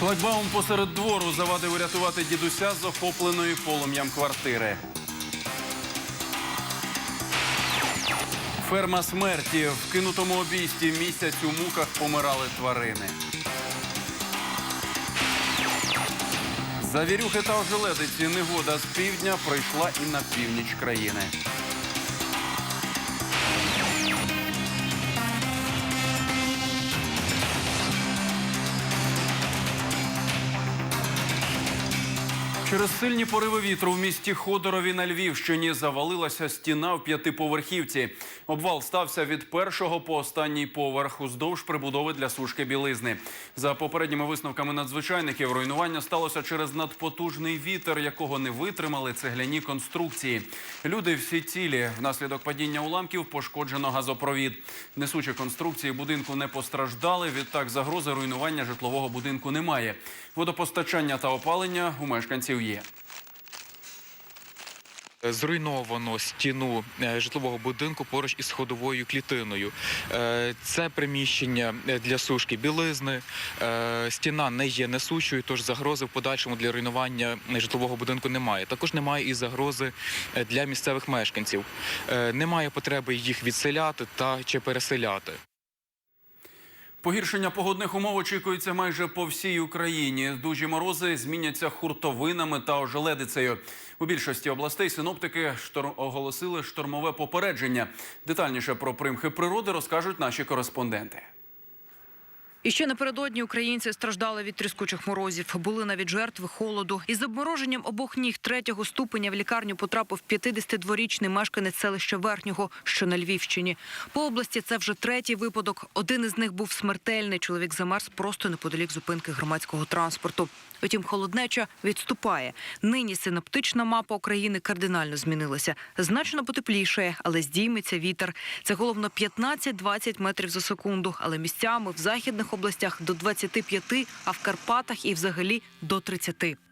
Шлагбаум посеред двору завадив урятувати дідуся з охопленої полум'ям квартири. Ферма смерті. В кинутому обійсті місяць у муках помирали тварини. Завірюхи та ожеледиці негода з півдня прийшла і на північ країни. Через сильні пориви вітру в місті Ходорові на Львівщині завалилася стіна в п'ятиповерхівці. Обвал стався від першого по останній поверх уздовж прибудови для сушки білизни. За попередніми висновками надзвичайників, руйнування сталося через надпотужний вітер, якого не витримали цегляні конструкції. Люди всі цілі. Внаслідок падіння уламків пошкоджено газопровід. Несучі конструкції будинку не постраждали. Відтак загрози руйнування житлового будинку немає. Водопостачання та опалення у мешканців є. Зруйновано стіну е, житлового будинку поруч із ходовою клітиною. Е, Це приміщення е, для сушки білизни. Стіна не є несучою, тож загрози в подальшому для руйнування житлового будинку немає. Також немає і загрози для місцевих мешканців. Немає потреби їх відселяти та чи переселяти. Погіршення погодних умов очікується майже по всій Україні. Дужі морози зміняться хуртовинами та ожеледицею. У більшості областей синоптики штор... оголосили штормове попередження. Детальніше про примхи природи розкажуть наші кореспонденти. І ще напередодні українці страждали від тріскучих морозів. Були навіть жертви холоду. Із обмороженням обох ніг третього ступеня в лікарню потрапив 52-річний мешканець селища Верхнього, що на Львівщині. По області це вже третій випадок. Один із них був смертельний. Чоловік замерз просто неподалік зупинки громадського транспорту. Утім, холоднеча відступає. Нині синоптична мапа України кардинально змінилася. Значно потеплішає, але здійметься вітер. Це головно 15-20 метрів за секунду, але місцями в західних областях до 25, а в Карпатах і взагалі до 30.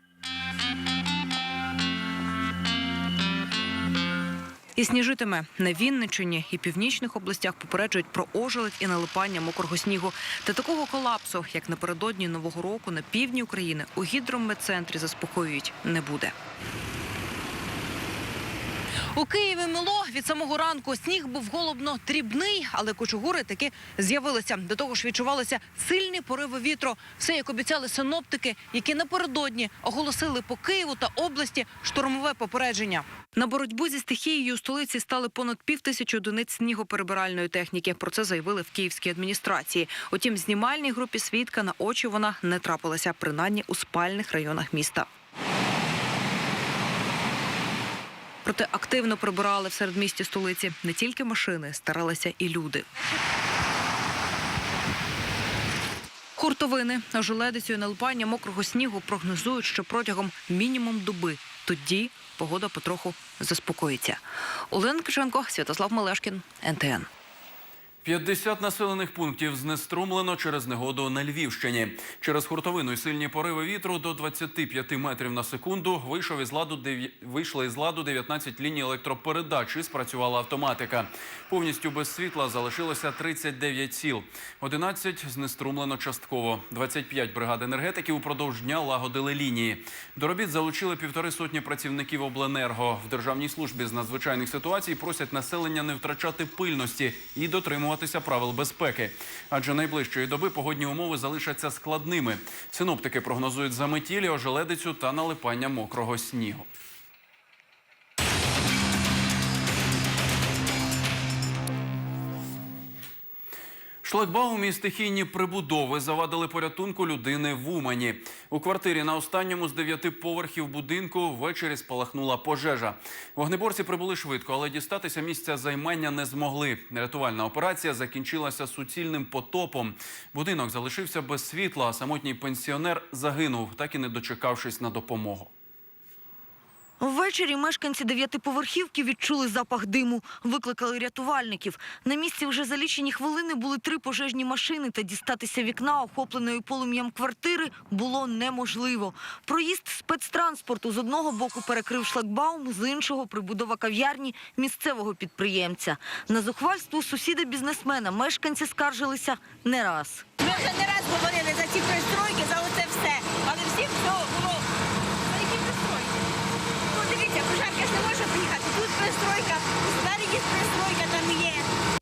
І сніжитиме на Вінничині і північних областях попереджують про ожеледь і налипання мокрого снігу. Та такого колапсу, як напередодні нового року на півдні України, у гідрометцентрі заспокоюють не буде. У Києві мило від самого ранку сніг був голубно дрібний, але кучугури таки з'явилися. До того ж відчувалися сильні пориви вітру. Все як обіцяли синоптики, які напередодні оголосили по Києву та області штормове попередження. На боротьбу зі стихією у столиці стали понад пів тисячі одиниць снігоперебиральної техніки. Про це заявили в київській адміністрації. Утім, знімальній групі свідка на очі вона не трапилася, принаймні у спальних районах міста. Проте активно прибирали в середмісті столиці не тільки машини, старалися і люди. Хуртовини, ожеледицю і налипання мокрого снігу прогнозують, що протягом мінімум доби. Тоді погода потроху заспокоїться. Олена Киченко, Святослав Малешкін, НТН. 50 населених пунктів знеструмлено через негоду на Львівщині. Через хуртовину і сильні пориви вітру до 25 метрів на секунду вийшов із ладу вийшли із ладу 19 ліній електропередач і спрацювала автоматика. Повністю без світла залишилося 39 сіл. 11 знеструмлено частково. 25 бригад енергетиків упродовж дня лагодили лінії. До робіт залучили півтори сотні працівників обленерго. В державній службі з надзвичайних ситуацій просять населення не втрачати пильності і дотримуватися правил безпеки. Адже найближчої доби погодні умови залишаться складними. Синоптики прогнозують заметілі, ожеледицю та налипання мокрого снігу. Шлагбаум і стихійні прибудови завадили порятунку людини в Умані. У квартирі на останньому з дев'яти поверхів будинку ввечері спалахнула пожежа. Вогнеборці прибули швидко, але дістатися місця займання не змогли. Рятувальна операція закінчилася суцільним потопом. Будинок залишився без світла, а самотній пенсіонер загинув, так і не дочекавшись на допомогу. Ввечері мешканці дев'ятиповерхівки відчули запах диму, викликали рятувальників. На місці вже за лічені хвилини були три пожежні машини, та дістатися вікна, охопленої полум'ям квартири, було неможливо. Проїзд спецтранспорту з одного боку перекрив шлагбаум, з іншого прибудова кав'ярні місцевого підприємця. На зухвальство сусіда-бізнесмена мешканці скаржилися не раз. Ми вже не раз говорили за ці пристройки, за оце все. Ж не можу приїхати. Тут пристройка, далі пристройка, там є.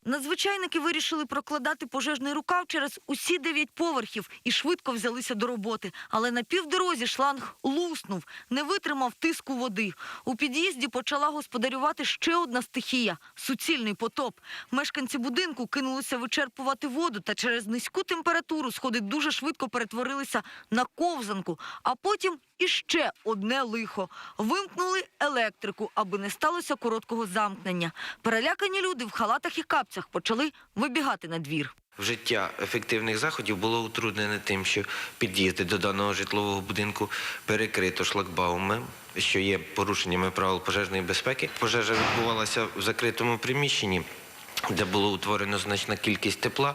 Надзвичайники вирішили прокладати пожежний рукав через усі дев'ять поверхів і швидко взялися до роботи. Але на півдорозі шланг луснув, не витримав тиску води. У під'їзді почала господарювати ще одна стихія суцільний потоп. Мешканці будинку кинулися вичерпувати воду, та через низьку температуру сходи дуже швидко перетворилися на ковзанку, а потім іще одне лихо. Вимкнули електрику, аби не сталося короткого замкнення. Перелякані люди в халатах і капцях почали вибігати на двір. Вжиття ефективних заходів було утруднене тим, що під'їзди до даного житлового будинку перекрито шлагбаумами, що є порушеннями правил пожежної безпеки. Пожежа відбувалася в закритому приміщенні, де було утворено значна кількість тепла.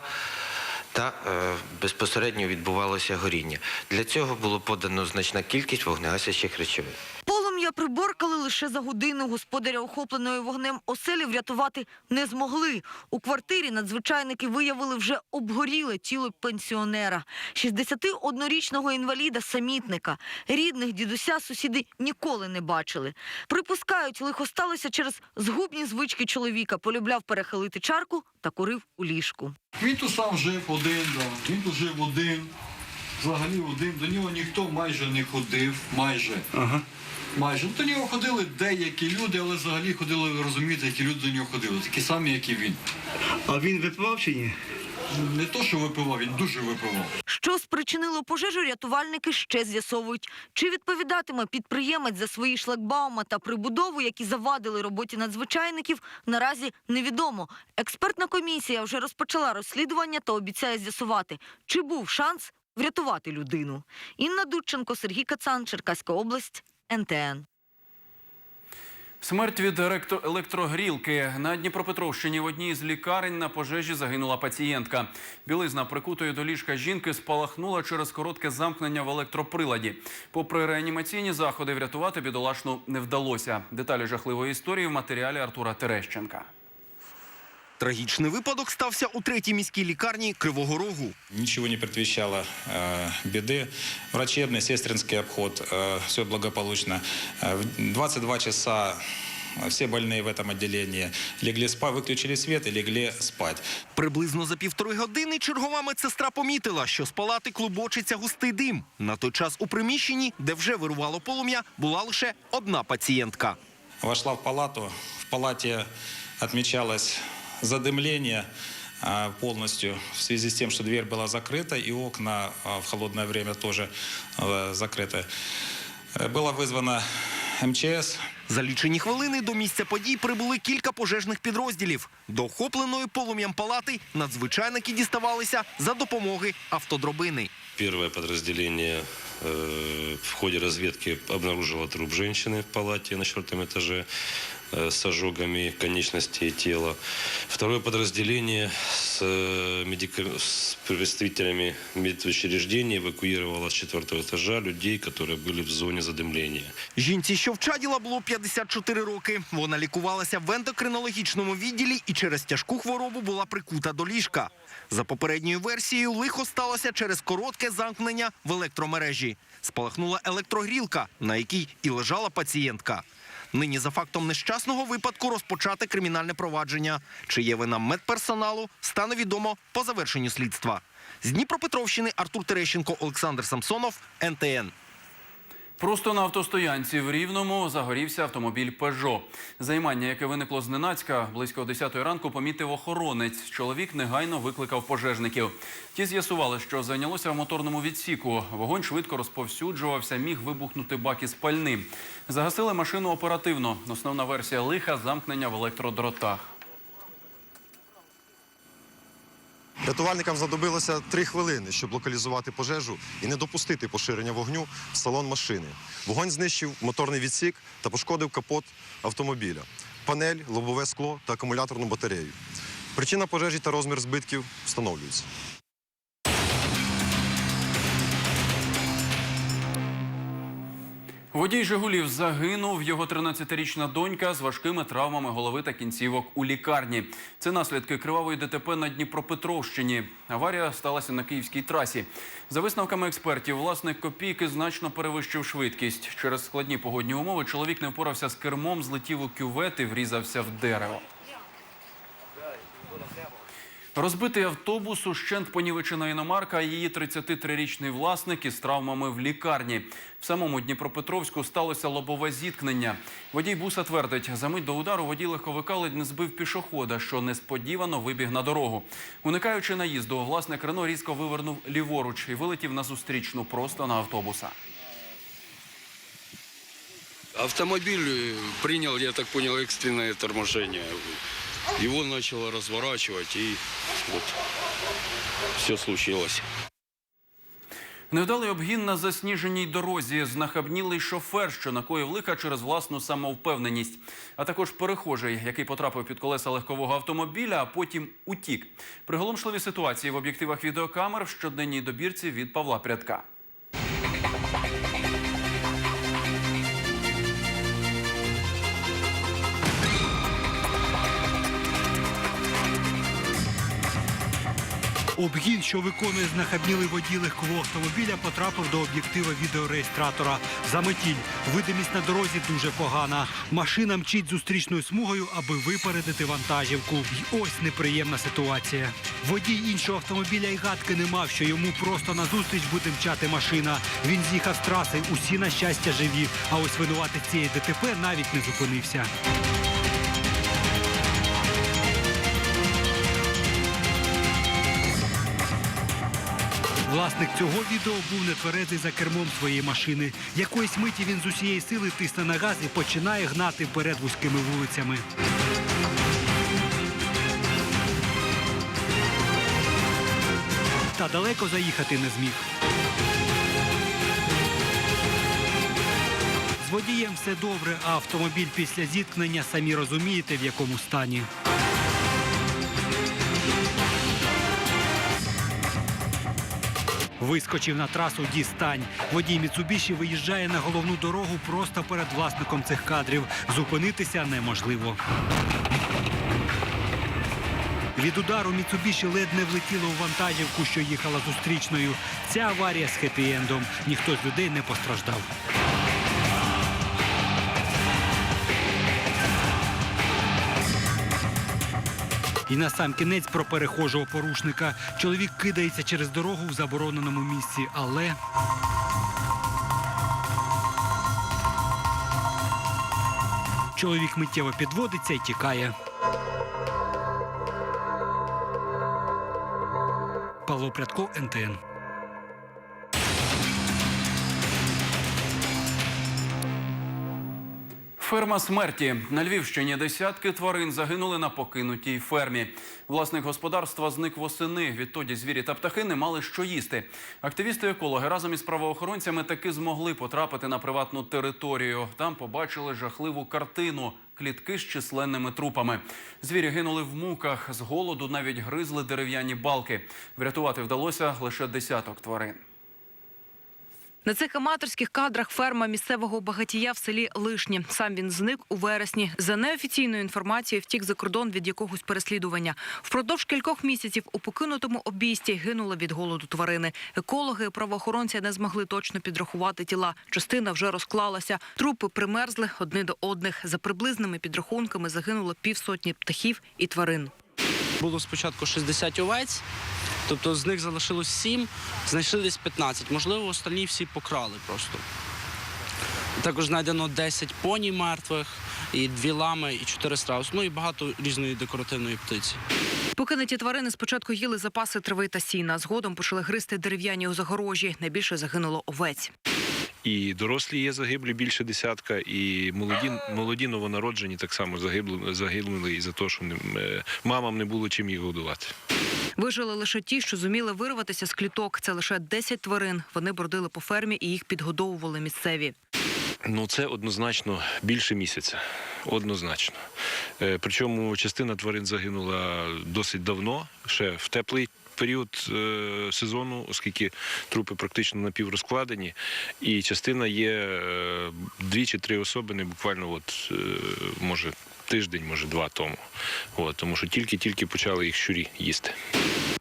Та е, безпосередньо відбувалося горіння. Для цього було подано значна кількість вогнегасячих речовин. Полум'я приборкали лише за годину. Господаря, охопленої вогнем оселі, врятувати не змогли. У квартирі надзвичайники виявили вже обгоріле тіло пенсіонера. 61-річного інваліда-самітника. Рідних дідуся сусіди ніколи не бачили. Припускають, лихо сталося через згубні звички чоловіка. Полюбляв перехилити чарку та курив у ліжку. Він тут сам жив один, да. він тут жив один, взагалі один. До нього ніхто майже не ходив, майже. Ага. Майже. Ну, До нього ходили деякі люди, але взагалі ходили, ви розумієте, які люди до нього ходили, такі самі, як і він. А він випивав чи ні? Не то, що випивав, він дуже випивав. Що спричинило пожежу, рятувальники ще з'ясовують. Чи відповідатиме підприємець за свої шлагбаума та прибудову, які завадили роботі надзвичайників, наразі невідомо. Експертна комісія вже розпочала розслідування та обіцяє з'ясувати, чи був шанс врятувати людину. Інна Дудченко, Сергій Кацан, Черкаська область, НТН. Смерть від електрогрілки на Дніпропетровщині в одній з лікарень на пожежі загинула пацієнтка. Білизна прикутої до ліжка жінки спалахнула через коротке замкнення в електроприладі. Попри реанімаційні заходи, врятувати бідолашну не вдалося. Деталі жахливої історії в матеріалі Артура Терещенка. Трагічний випадок стався у третій міській лікарні Кривого Рогу. Ничего не предвещало э, беды. Врачебный, сестринский обход, все благополучно. Э, в 22 часа все больные в этом отделении легли спать, выключили свет и легли спать. Приблизно за півтори години чергова медсестра помітила, що з палати клубочиться густий дим. На той час у приміщенні, де вже вирувало полум'я, була лише одна пацієнтка. Вошла в палату. В палате отмечалось задымление а, полностью в связи с тем, что дверь была закрыта и окна а, в холодное время тоже э, закрыты. Э, Было вызвано МЧС, За лічені хвилини до місця подій прибули кілька пожежних підрозділів. До охопленої полум'ям палати надзвичайники діставалися за допомоги автодробини. Первое подразделение э, в ходе разведки обнаружило труп женщины в палате на четвертом этаже э, с ожогами конечностей тела. Второе подразделение с, э, медика- с представителями медучреждений эвакуировало с четвертого этажа людей, которые были в зоне задымления. Жінці, що вчаділа, було 54 роки. Вона лікувалася в ендокринологічному відділі і через тяжку хворобу була прикута до ліжка. За попередньою версією, лихо сталося через коротке замкнення в електромережі. Спалахнула електрогрілка, на якій і лежала пацієнтка. Нині за фактом нещасного випадку розпочати кримінальне провадження. Чи є вина медперсоналу, стане відомо по завершенню слідства. З Дніпропетровщини Артур Терещенко, Олександр Самсонов, НТН. Просто на автостоянці в Рівному загорівся автомобіль «Пежо». Займання, яке виникло зненацька, близько 10 ранку помітив охоронець. Чоловік негайно викликав пожежників. Ті з'ясували, що зайнялося в моторному відсіку. Вогонь швидко розповсюджувався, міг вибухнути бак із пальним. Загасили машину оперативно. Основна версія лиха – замкнення в електродротах. Рятувальникам знадобилося три хвилини, щоб локалізувати пожежу і не допустити поширення вогню в салон машини. Вогонь знищив моторний відсік та пошкодив капот автомобіля, панель, лобове скло та акумуляторну батарею. Причина пожежі та розмір збитків встановлюються. Водій Жигулів загинув. Його 13-річна донька з важкими травмами голови та кінцівок у лікарні. Це наслідки кривавої ДТП на Дніпропетровщині. Аварія сталася на київській трасі. За висновками експертів, власник копійки значно перевищив швидкість. Через складні погодні умови чоловік не впорався з кермом, злетів у кювет і врізався в дерево. Розбитий автобус ущент понівечена іномарка, її 33-річний власник із травмами в лікарні. В самому Дніпропетровську сталося лобове зіткнення. Водій буса твердить, за мить до удару водій легковика ледь не збив пішохода, що несподівано вибіг на дорогу. Уникаючи наїзду, власник Рено різко вивернув ліворуч і вилетів на зустрічну просто на автобуса. Автомобиль э, принял, я так понял, экстренное торможение. Его начало разворачивать, и вот все случилось. Невдалий обгін на засніженій дорозі, знахабнілий шофер, що накоїв лиха через власну самовпевненість, а також перехожий, який потрапив під колеса легкового автомобіля, а потім утік. Приголомшливі ситуації в об'єктивах відеокамер в щоденній добірці від Павла Прядка. Обгін, що виконує знахабнілий водій легкового автомобіля, потрапив до об'єктива відеореєстратора. Заметіль. Видимість на дорозі дуже погана. Машина мчить зустрічною смугою, аби випередити вантажівку. І ось неприємна ситуація. Водій іншого автомобіля й гадки не мав, що йому просто назустріч буде мчати машина. Він з'їхав з траси, усі на щастя живі. А ось винуватець цієї ДТП навіть не зупинився. Власник цього відео був нетверезий за кермом своєї машини. Якоїсь миті він з усієї сили тисне на газ і починає гнати вперед вузькими вулицями. Та далеко заїхати не зміг. З водієм все добре, а автомобіль після зіткнення самі розумієте, в якому стані. Вискочив на трасу дістань. Водій Міцубіші виїжджає на головну дорогу просто перед власником цих кадрів. Зупинитися неможливо. Від удару Міцубіші ледь не влетіло у вантажівку, що їхала зустрічною. Ця аварія з хеппі-ендом. Ніхто з людей не постраждав. І на сам кінець про перехожого порушника. Чоловік кидається через дорогу в забороненому місці, але. Чоловік миттєво підводиться і тікає. Павло Прядко, НТН. Ферма смерті на Львівщині десятки тварин загинули на покинутій фермі. Власник господарства зник восени. Відтоді звірі та птахи не мали що їсти. Активісти-екологи разом із правоохоронцями таки змогли потрапити на приватну територію. Там побачили жахливу картину. Клітки з численними трупами. Звірі гинули в муках. З голоду навіть гризли дерев'яні балки. Врятувати вдалося лише десяток тварин. На цих аматорських кадрах ферма місцевого багатія в селі Лишні. Сам він зник у вересні. За неофіційною інформацією, втік за кордон від якогось переслідування. Впродовж кількох місяців у покинутому обійсті гинула від голоду тварини. Екологи і правоохоронці не змогли точно підрахувати тіла. Частина вже розклалася. Трупи примерзли одне до одних. За приблизними підрахунками загинуло півсотні птахів і тварин. Було спочатку 60 овець, тобто з них залишилось 7, знайшли десь 15. Можливо, останні всі покрали просто. Також знайдено 10 поні мертвих, і дві лами, і 4 страус. Ну і багато різної декоративної птиці. Покинуті тварини спочатку їли запаси трави та сіна. Згодом почали гризти дерев'яні у загорожі. Найбільше загинуло овець. І дорослі є загиблі більше десятка, і молоді, молоді новонароджені так само загибли, загинули із-за того, що не, е, мамам не було чим їх годувати. Вижили лише ті, що зуміли вирватися з кліток. Це лише 10 тварин. Вони бродили по фермі і їх підгодовували місцеві. Ну це однозначно більше місяця. Однозначно. Е, Причому частина тварин загинула досить давно, ще в теплий період е, сезону, оскільки трупи практично напіврозкладені, і частина є е, дві чи три особини, буквально от е, може тиждень, може два тому. От, тому що тільки-тільки почали їх щурі їсти.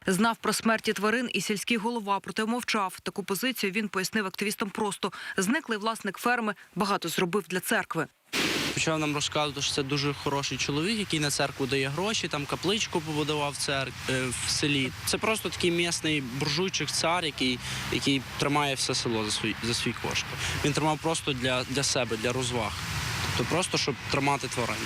Знав про смерті тварин і сільський голова, проте мовчав. Таку позицію він пояснив активістам просто. Зниклий власник ферми багато зробив для церкви. Почав нам розказувати, що це дуже хороший чоловік, який на церкву дає гроші, там капличку побудував в е, в селі. Це просто такий місний буржуйчик, цар, який, який тримає все село за свій, за свій кошти. Він тримав просто для, для себе, для розваг. Тобто просто, щоб тримати тварин.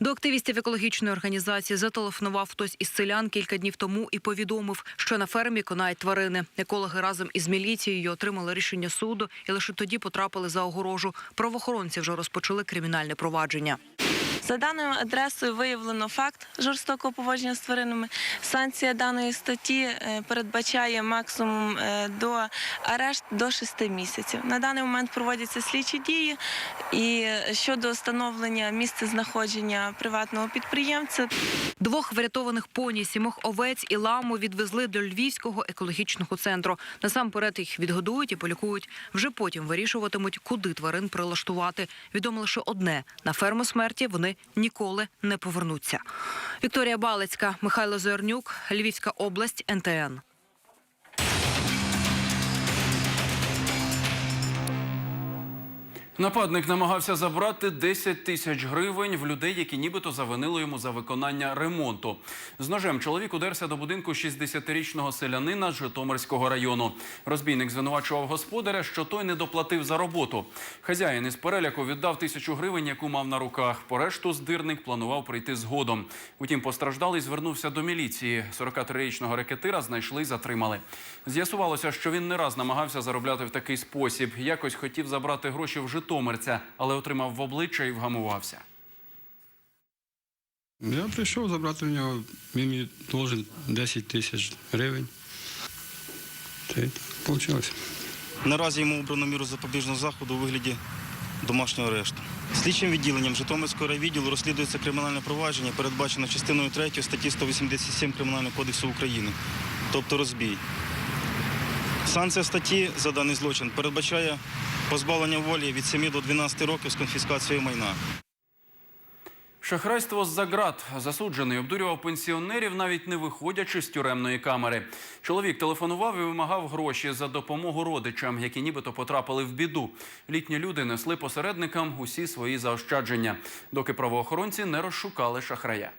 До активістів екологічної організації зателефонував хтось із селян кілька днів тому і повідомив, що на фермі конають тварини. Екологи разом із міліцією отримали рішення суду і лише тоді потрапили за огорожу. Правоохоронці вже розпочали кримінальне провадження. За даною адресою виявлено факт жорстокого поводження з тваринами. Санкція даної статті е, передбачає максимум е, до арешт до 6 місяців. На даний момент проводяться слідчі дії. І щодо встановлення місця знаходження приватного підприємця, Двох врятованих поні, сімох овець і ламу відвезли до Львівського екологічного центру. Насамперед їх відгодують і полікують. Вже потім вирішуватимуть, куди тварин прилаштувати. Відомо лише одне: на ферму смерті вони ніколи не повернуться. Вікторія Балицька, Михайло Зорнюк, Львівська область, НТН. Нападник намагався забрати 10 тисяч гривень в людей, які нібито завинили йому за виконання ремонту. З ножем чоловік удерся до будинку 60-річного селянина з Житомирського району. Розбійник звинувачував господаря, що той не доплатив за роботу. Хазяїн із переляку віддав тисячу гривень, яку мав на руках. Порешту здирник планував прийти згодом. Утім, постраждалий звернувся до міліції. 43-річного рекетира знайшли і затримали. З'ясувалося, що він не раз намагався заробляти в такий спосіб. Якось хотів забрати гроші в Житомирця, але отримав в обличчя і вгамувався. Я прийшов забрати в нього, він мені должен 10 тисяч гривень. Та й так вийшло. Наразі йому обрано міру запобіжного заходу у вигляді домашнього арешту. Слідчим відділенням Житомирського райвідділу розслідується кримінальне провадження, передбачено частиною 3 статті 187 Кримінального кодексу України, тобто розбій. Санкція статті за даний злочин передбачає позбавлення волі від 7 до 12 років з конфіскацією майна. Шахрайство з-за ґрат. Засуджений обдурював пенсіонерів, навіть не виходячи з тюремної камери. Чоловік телефонував і вимагав гроші за допомогу родичам, які нібито потрапили в біду. Літні люди несли посередникам усі свої заощадження, доки правоохоронці не розшукали шахрая.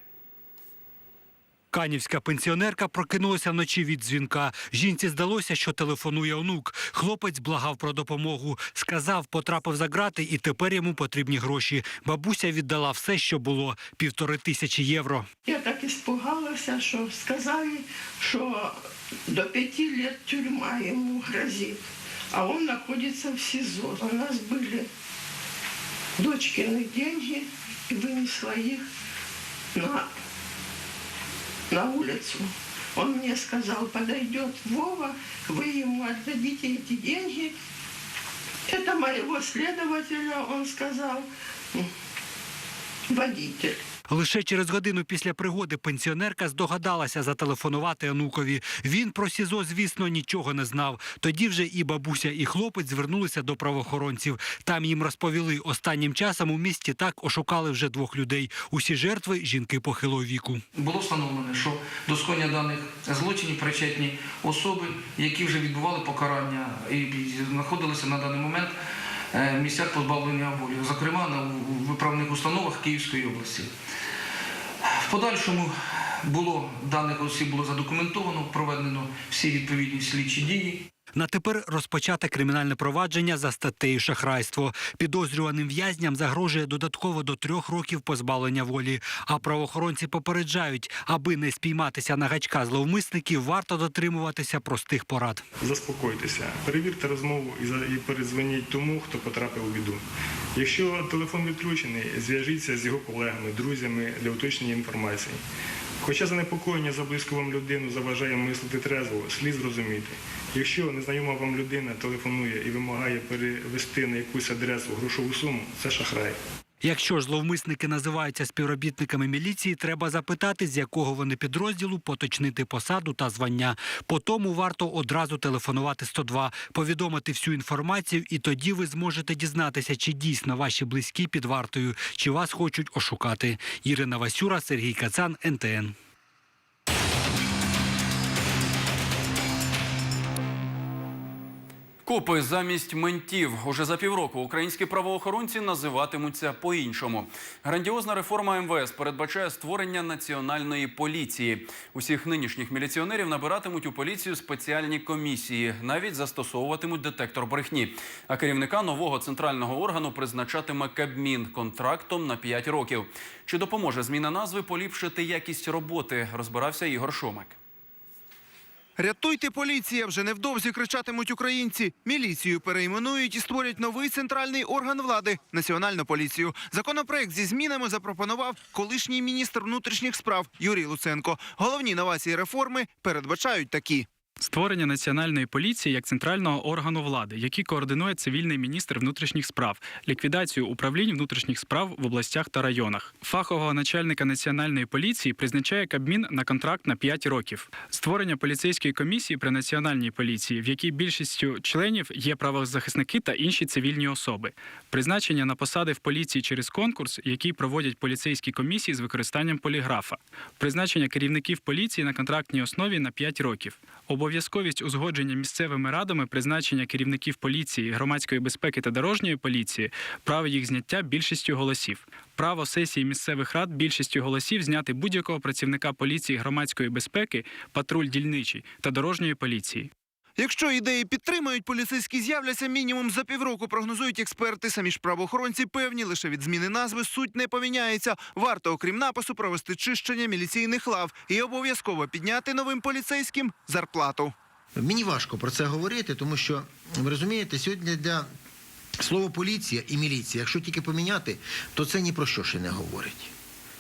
Канівська пенсіонерка прокинулася вночі від дзвінка. Жінці здалося, що телефонує онук. Хлопець благав про допомогу. Сказав, потрапив за грати, і тепер йому потрібні гроші. Бабуся віддала все, що було півтори тисячі євро. Я так испугалась, что сказали, что до пяти лет тюрьма ему грозит. А он находится в СИЗО. У нас были дочкины деньги, и вынесла их на, на улицу. Он мне сказал, подойдет Вова, вы ему отдадите эти деньги. Это моего следователя, он сказал, водитель. Лише через годину після пригоди пенсіонерка здогадалася зателефонувати онукові. Він про СІЗО, звісно, нічого не знав. Тоді вже і бабуся, і хлопець звернулися до правоохоронців. Там їм розповіли, останнім часом у місті так ошукали вже двох людей. Усі жертви жінки похилого віку. Було встановлено, що до скоєння даних злочинів причетні особи, які вже відбували покарання і знаходилися на даний момент місцях позбавлення волі, зокрема на виправних установах Київської області. В подальшому було даних осіб було задокументовано, проведено всі відповідні слідчі дії. На тепер розпочате кримінальне провадження за статтею шахрайство. Підозрюваним в'язням загрожує додатково до трьох років позбавлення волі. А правоохоронці попереджають, аби не спійматися на гачка зловмисників, варто дотримуватися простих порад. Заспокойтеся, перевірте розмову і передзвоніть тому, хто потрапив у біду. Якщо телефон відключений, зв'яжіться з його колегами, друзями для уточнення інформації. Хоча занепокоєння за близьку вам людину заважає мислити трезво, слід зрозуміти. Якщо незнайома вам людина телефонує і вимагає перевести на якусь адресу грошову суму, це шахрай. Якщо ж зловмисники називаються співробітниками міліції, треба запитати, з якого вони підрозділу, поточнити посаду та звання. По тому варто одразу телефонувати 102, повідомити всю інформацію, і тоді ви зможете дізнатися, чи дійсно ваші близькі під вартою, чи вас хочуть ошукати. Ірина Васюра, Сергій Кацан, НТН. Копи замість ментів уже за півроку українські правоохоронці називатимуться по-іншому. Грандіозна реформа МВС передбачає створення національної поліції. Усіх нинішніх міліціонерів набиратимуть у поліцію спеціальні комісії, навіть застосовуватимуть детектор брехні. А керівника нового центрального органу призначатиме Кабмін контрактом на 5 років. Чи допоможе зміна назви поліпшити якість роботи? Розбирався Ігор Шомик. Рятуйте поліція! Вже невдовзі кричатимуть українці. Міліцію перейменують і створять новий центральний орган влади національну поліцію. Законопроект зі змінами запропонував колишній міністр внутрішніх справ Юрій Луценко. Головні новації реформи передбачають такі. Створення національної поліції як центрального органу влади, який координує цивільний міністр внутрішніх справ, ліквідацію управлінь внутрішніх справ в областях та районах. Фахового начальника національної поліції призначає Кабмін на контракт на 5 років. Створення поліцейської комісії при національній поліції, в якій більшістю членів є правозахисники та інші цивільні особи. Призначення на посади в поліції через конкурс, який проводять поліцейські комісії з використанням поліграфа. Призначення керівників поліції на контрактній основі на 5 років. Обов'язковість узгодження місцевими радами призначення керівників поліції, громадської безпеки та дорожньої поліції, право їх зняття більшістю голосів. Право сесії місцевих рад більшістю голосів зняти будь-якого працівника поліції, громадської безпеки, патруль дільничий та дорожньої поліції. Якщо ідеї підтримають, поліцейські з'являться мінімум за півроку. Прогнозують експерти. Самі ж правоохоронці певні, лише від зміни назви суть не поміняється. Варто, окрім напису, провести чищення міліційних лав і обов'язково підняти новим поліцейським зарплату. Мені важко про це говорити, тому що ви розумієте, сьогодні для слова поліція і міліція, якщо тільки поміняти, то це ні про що ще не говорить.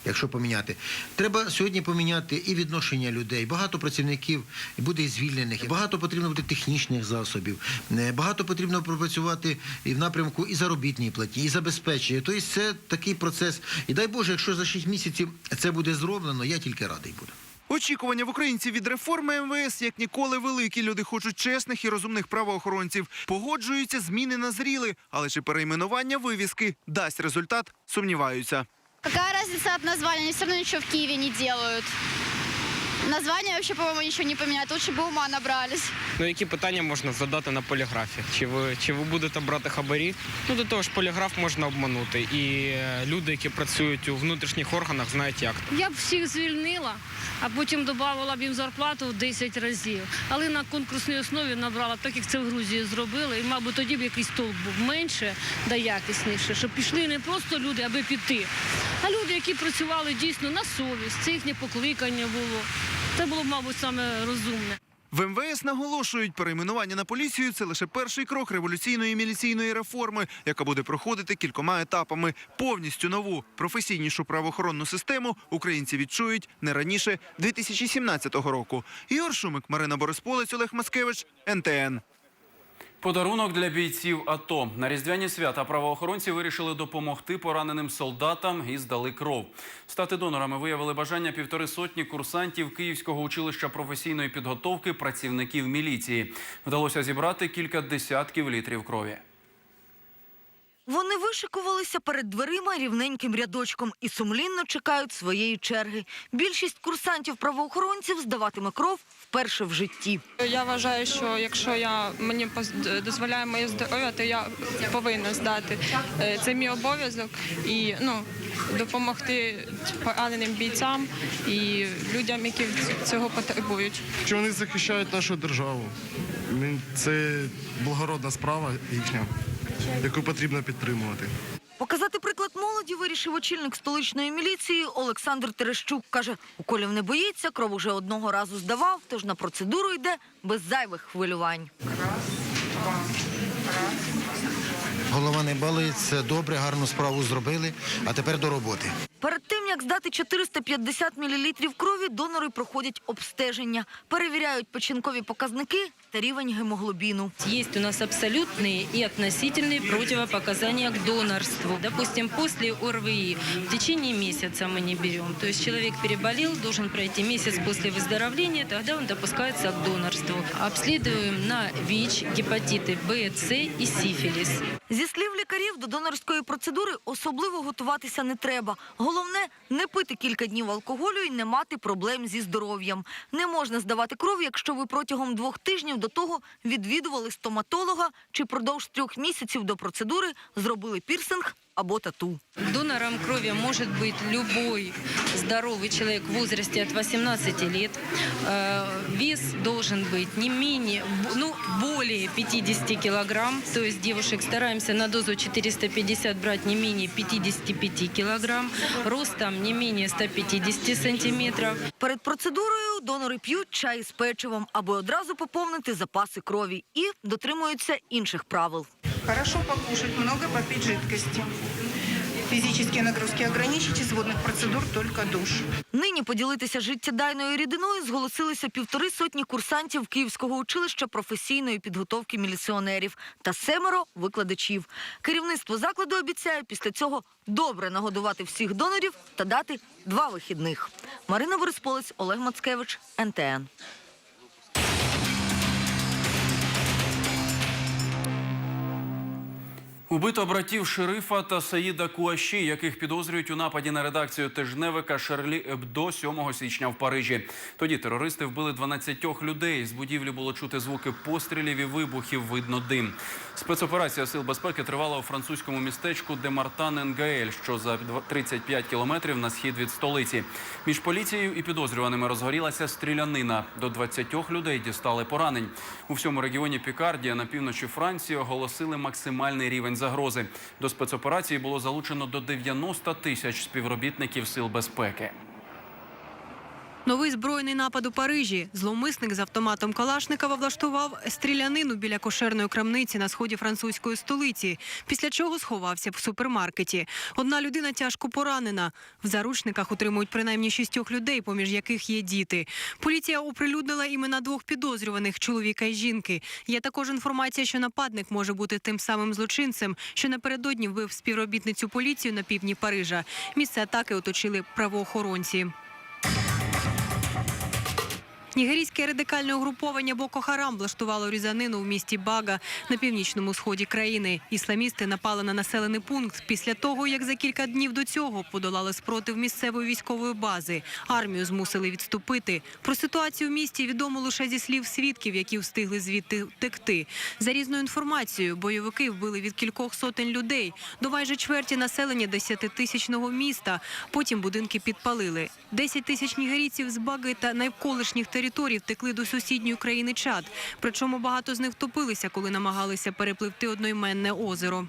Якщо поміняти, треба сьогодні поміняти і відношення людей. Багато працівників буде і звільнених, багато потрібно буде технічних засобів, е, багато потрібно пропрацювати і в напрямку і заробітній платі, і забезпечення. Тобто це такий процес. І дай Боже, якщо за 6 місяців це буде зроблено, я тільки радий буду. Очікування в українців від реформи МВС як ніколи великі. Люди хочуть чесних і розумних правоохоронців. Погоджуються, зміни назріли, але чи перейменування вивіски дасть результат, сумніваються. Какая разница от названия? Они все равно ничего в Киеве не делают. Название вообще, по-моему, ничего не поменяет. Лучше бы ума набрались. Ну, які питання можна задати на поліграфі? Чи ви, чи ви будете брати хабарі? Ну, до того ж, поліграф можна обманути. І е, люди, які працюють у внутрішніх органах, знають як. Я б всіх звільнила, а потім додавала б їм зарплату в 10 разів. Але на конкурсній основі набрала, так як це в Грузії зробили. І, мабуть, тоді б якийсь толк був менше да якісніше, щоб пішли не просто люди, аби піти, а люди, які працювали дійсно на совість. Це їхнє покликання було. Це було б, мабуть, саме розумне. В МВС наголошують, перейменування на поліцію це лише перший крок революційної міліційної реформи, яка буде проходити кількома етапами. Повністю нову професійнішу правоохоронну систему українці відчують не раніше 2017 року. Ігор Шумик, Марина Борисполець, Олег Маскевич, НТН. Подарунок для бійців АТО на різдвяні свята правоохоронці вирішили допомогти пораненим солдатам і здали кров. Стати донорами виявили бажання півтори сотні курсантів Київського училища професійної підготовки працівників міліції. Вдалося зібрати кілька десятків літрів крові. Вони вишикувалися перед дверима рівненьким рядочком і сумлінно чекають своєї черги. Більшість курсантів-правоохоронців здаватиме кров вперше в житті. Я вважаю, що якщо я мені дозволяє моє здоров'я, то я повинна здати. Е, Це мій обов'язок і ну допомогти пораненим бійцям і людям, які цього потребують. що вони захищають нашу державу. Це благородна справа їхня, яку потрібно підтримувати. Показати приклад молоді вирішив очільник столичної міліції Олександр Терещук. Каже, уколів не боїться, кров уже одного разу здавав, тож на процедуру йде без зайвих хвилювань. Голова не болить, добре, гарну справу зробили, а тепер до роботи. Перед тим, як здати 450 мл крові, донори проходять обстеження, перевіряють печінкові показники та рівень гемоглобіну. Есть у нас абсолютные и относительные противопоказания к донорству. Допустим, после ОРВИ в течение месяца мы не берем. То есть человек переболел, должен пройти месяц после выздоровления, тогда он допускается к донорству. Обследуем на ВИЧ, гепатиты Б, С и сифилис. Зі слів лікарів, до донорської процедури особливо готуватися не треба. Головне Не пити кілька днів алкоголю і не мати проблем зі здоров'ям. Не можна здавати кров, якщо ви протягом двох тижнів до того відвідували стоматолога чи продовж трьох місяців до процедури зробили пірсинг або тату. Донором крови может быть любой здоровый человек в возрасте от 18 лет. Э, Вес должен быть не менее, б- ну, более 50 килограмм. То есть девушек стараемся на дозу 450 брать не менее 55 килограмм. Ростом не менее 150 сантиметров. Перед процедурою донори п'ють чай з печивом, аби одразу поповнити запаси крові і дотримуються інших правил. Хорошо покушать, много попить жидкости. Физические нагрузки ограничить, из водных процедур только душ. Нині поділитися життєдайною рідиною зголосилися півтори сотні курсантів Київського училища професійної підготовки міліціонерів та семеро викладачів. Керівництво закладу обіцяє після цього добре нагодувати всіх донорів та дати два вихідних. Марина Борисполець, Олег Мацкевич, НТН. Убито братів шерифа та Саїда Куаші, яких підозрюють у нападі на редакцію тижневика Шарлі Ебдо 7 січня в Парижі. Тоді терористи вбили 12 людей. З будівлі було чути звуки пострілів і вибухів. Видно дим. Спецоперація сил безпеки тривала у французькому містечку Демартан Енгаель, що за 35 кілометрів на схід від столиці. Між поліцією і підозрюваними розгорілася стрілянина. До 20 людей дістали поранень. У всьому регіоні Пікардія на півночі Франції оголосили максимальний рівень загрози. До спецоперації було залучено до 90 тисяч співробітників сил безпеки. Новий збройний напад у Парижі. Зловмисник з автоматом Калашникова влаштував стрілянину біля кошерної крамниці на сході французької столиці, після чого сховався в супермаркеті. Одна людина тяжко поранена. В заручниках утримують принаймні шістьох людей, поміж яких є діти. Поліція оприлюднила імена двох підозрюваних чоловіка і жінки. Є також інформація, що нападник може бути тим самим злочинцем, що напередодні вбив співробітницю поліції на півдні Парижа. Місце атаки оточили правоохоронці. Нігерійське радикальне угруповання Боко Харам влаштувало різанину в місті Бага на північному сході країни. Ісламісти напали на населений пункт після того, як за кілька днів до цього подолали спротив місцевої військової бази. Армію змусили відступити. Про ситуацію в місті відомо лише зі слів свідків, які встигли звідти втекти. За різною інформацією, бойовики вбили від кількох сотень людей до майже чверті населення десятитисячного міста. Потім будинки підпалили. Десять тисяч нігерійців з Баги та навколишніх територій втекли до сусідньої країни Чад. Причому багато з них втопилися, коли намагалися перепливти одноіменне озеро.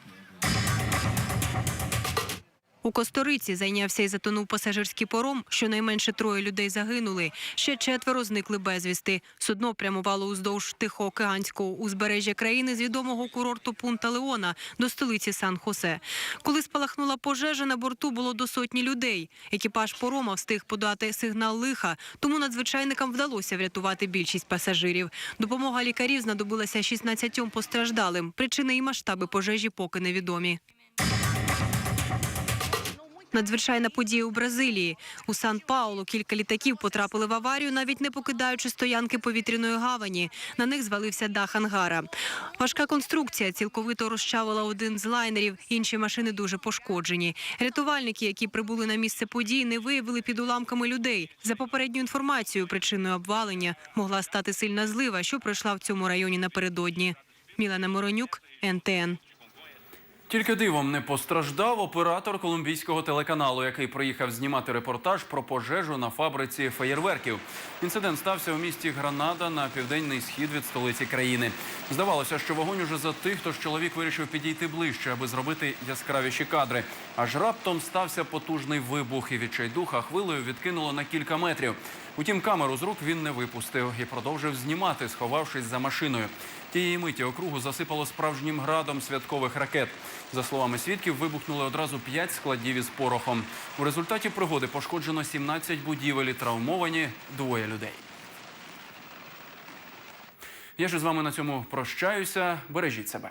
У Косториці зайнявся і затонув пасажирський паром. Щонайменше троє людей загинули. Ще четверо зникли безвісти. Судно прямувало уздовж Тихоокеанського узбережжя країни з відомого курорту Пунта Леона до столиці Сан-Хосе. Коли спалахнула пожежа, на борту було до сотні людей. Екіпаж парома встиг подати сигнал лиха, тому надзвичайникам вдалося врятувати більшість пасажирів. Допомога лікарів знадобилася 16 постраждалим. Причини і масштаби пожежі поки невідомі. Надзвичайна подія у Бразилії. У Сан-Паулу кілька літаків потрапили в аварію, навіть не покидаючи стоянки повітряної гавані. На них звалився дах ангара. Важка конструкція цілковито розчавила один з лайнерів. Інші машини дуже пошкоджені. Рятувальники, які прибули на місце події, не виявили під уламками людей. За попередньою інформацією, причиною обвалення могла стати сильна злива, що пройшла в цьому районі напередодні. Мілана Моронюк, НТН. Тільки дивом не постраждав оператор колумбійського телеканалу, який приїхав знімати репортаж про пожежу на фабриці феєрверків. Інцидент стався у місті Гранада на південний схід від столиці країни. Здавалося, що вогонь уже затих, тож чоловік вирішив підійти ближче, аби зробити яскравіші кадри. Аж раптом стався потужний вибух, і відчайдуха хвилею відкинуло на кілька метрів. Утім, камеру з рук він не випустив і продовжив знімати, сховавшись за машиною. Тієї миті округу засипало справжнім градом святкових ракет. За словами свідків, вибухнули одразу п'ять складів із порохом. У результаті пригоди пошкоджено 17 будівель і травмовані двоє людей. Я ж з вами на цьому прощаюся. Бережіть себе.